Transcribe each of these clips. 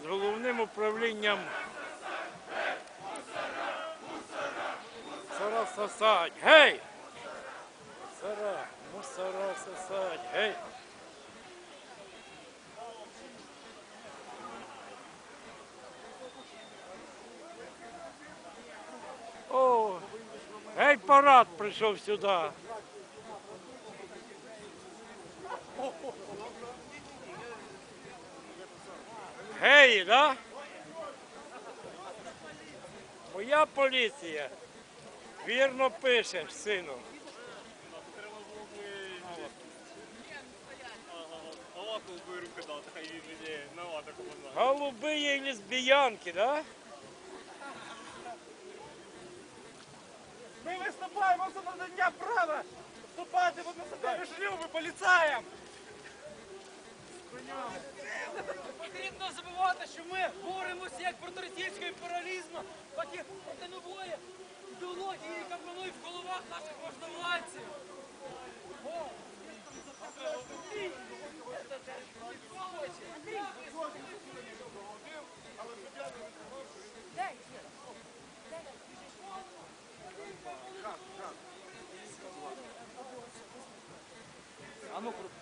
з головним управлінням Мусора сосать. Гей! Мусора, мусора сосать. Гей! О, гей, парад прийшов сюди. Гей, да? Моя поліція. Вірно пишеш, сину. Голуби і лесбіянки, да? Ми виступаємо за надання права вступати в односадові шлюби поліцаєм! Потрібно забувати, що ми боремося як проти російського імперіалізму, так і проти нової ідеології, яка панує в головах наших можновладців. О! Заберуть!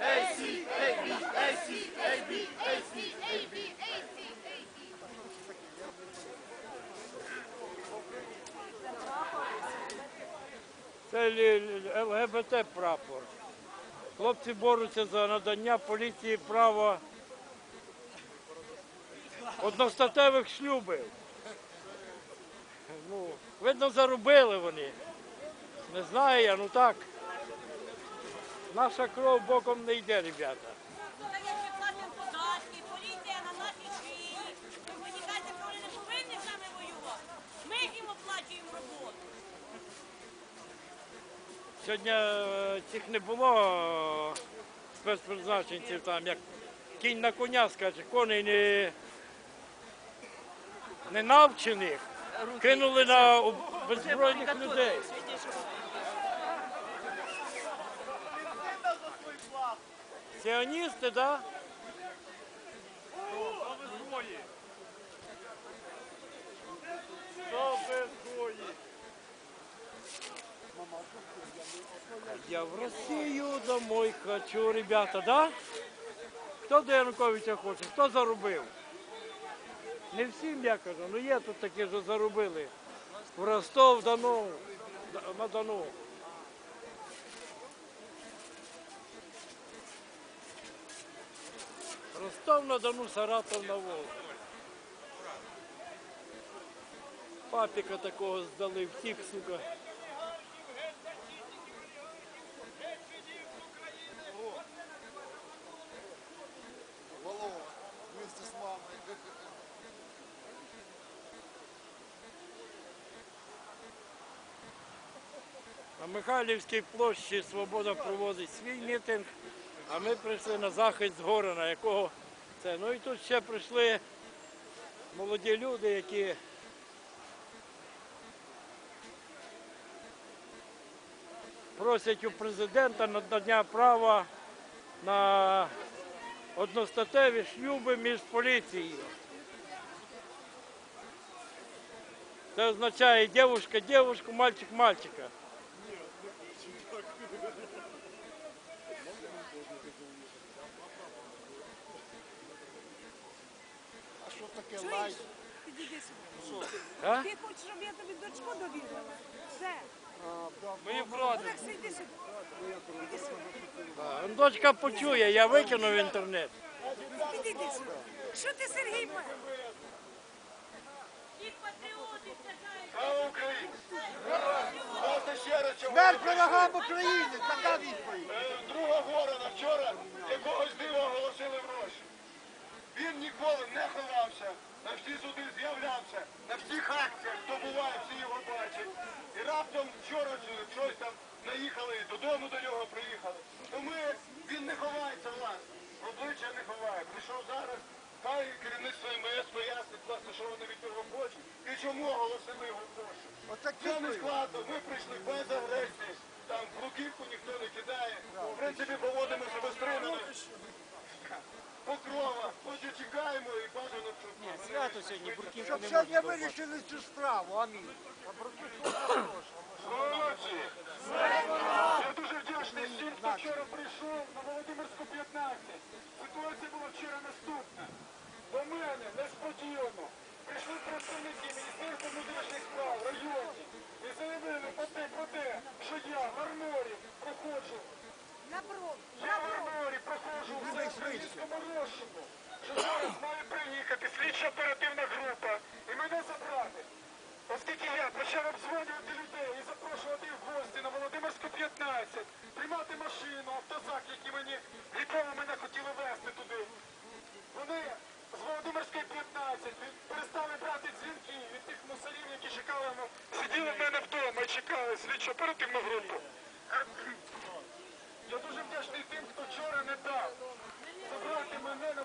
Голуби є. Це лі- лі- ЛГБТ прапор. Хлопці борються за надання поліції права одностатевих шлюбів. Ну, видно, заробили вони. Не знаю я, ну так. Наша кров боком не йде, ребята. Так платимо податки, поліція на нашій шиї. Ви мені кажете, що вони не повинні воювати. Ми їм оплачуємо роботу. Сьогодні е, цих не було е, спецпризначенців там, як кінь на коня скаже, коней не, не навчених, кинули на беззбройних людей. Сіоністи, так? Я в Россию домой хочу, ребята, да? Хто до Януковича хоче, хто заробив? Не всім я кажу, ну є тут такі, що заробили. В Ростов, Дону, на Дону. Ростов на Дону, Саратов на Волгу. Папіка такого здали, втік, сука. На Михайлівській площі Свобода проводить свій мітинг, а ми прийшли на захист Горина, якого це. Ну і тут ще прийшли молоді люди, які просять у президента надання права на одностатеві шлюби між поліцією. Це означає дівчинка дівчинку, мальчик мальчика. Що таке лайк? Підійди сюди. А? Ти хочеш, щоб я тобі дочку довірила? Все. Мої брати. Олекса, йди сюди. Іди сюди. Дочка почує, я викину в інтернет. Підійди сюди. Що ти, Сергій, ма- Ті патріоти сказають. Смерть ворогам України! Така відповідь! якогось дива оголосили гроші. Він ніколи не ховався, на всі суди з'являвся, на всіх акціях, хто буває, всі його бачать. І раптом вчора щось там наїхали, додому до нього приїхали. То ми, він не ховається, власне, обличчя не ховає. Прийшов зараз, хай керівництво МВС пояснить, власне, що вони від нього хочуть і чому оголосили його гроші. Це не складно, ми прийшли без агресії, там бруківку ніхто не кидає. В принципі, поводимо себе стримано. Покрова, ось і чекаємо і бажано, щоб... Свято сьогодні, бурківку Щоб не сьогодні вирішили цю справу, амінь. Я дуже вдячний всім, хто вчора прийшов. На Володимирську українському що зараз має приїхати слідча оперативна група і мене забрати. Оскільки я почав обдзвонювати людей і запрошувати їх в гості на Володимирську 15, приймати машину, автозак, які мені ніколи мене хотіли везти туди. Вони з Володимирської 15 перестали брати дзвінки від тих мусорів, які чекали, сиділи в мене вдома і чекали слідчу оперативну групу. Я дуже вдячний тим, хто вчора не дав Que maneira!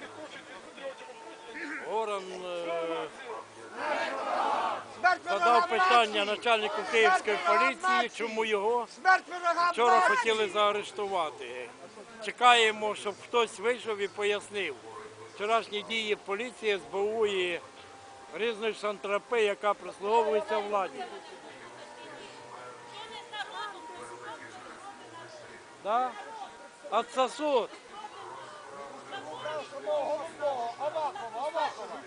Від патріотів України. Горан е, задав питання начальнику київської поліції, чому його вчора хотіли заарештувати. Чекаємо, щоб хтось вийшов і пояснив вчорашні дії поліції, СБУ і різної шантрапи, яка прислуговується владі. Да? Отсосут. Головного, Авакова, Авакова.